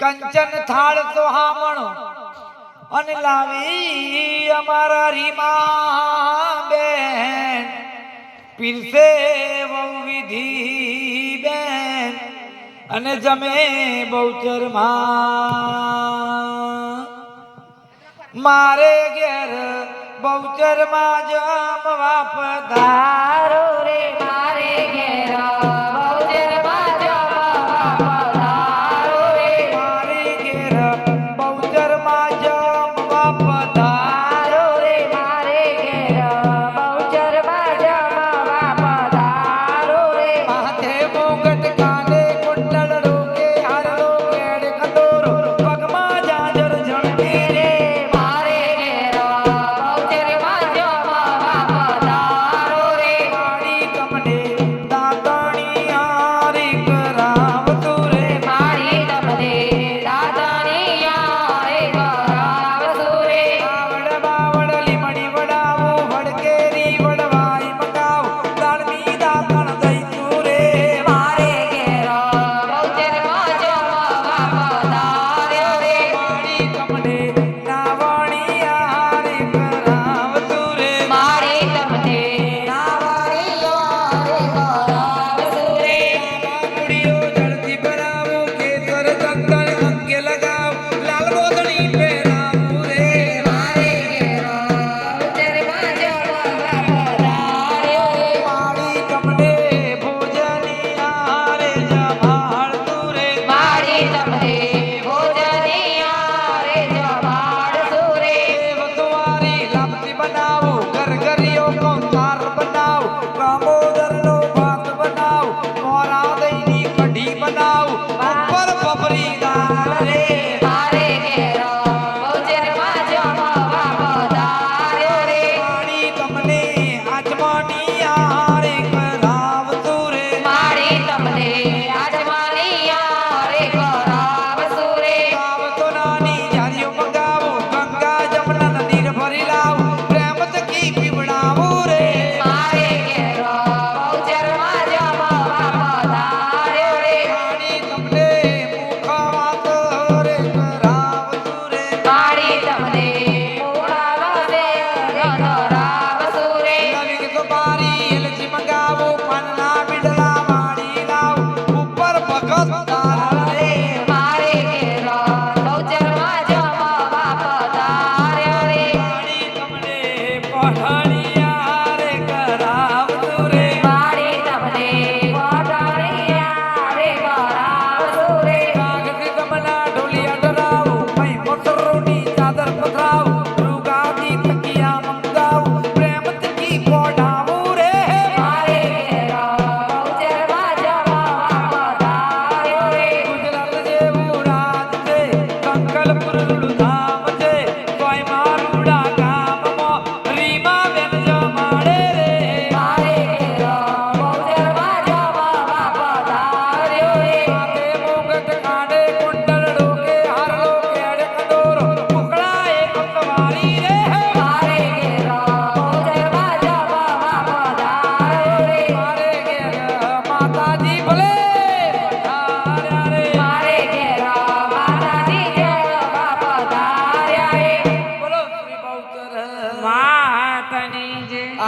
કંચન થાળ સોહામણ અને લાવી અમારા રીમા બેન. પીરસે વહુ વિધિ બેન. અને જમે બહુચર મારે ઘેર બહુચરમાં જમવા પધારો રે, મારે ઘેરા. ਔਰਾ ਦੇਨੀ ਕੱਢੀ ਬਣਾ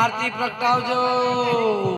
આરતી પ્રગટાવજો.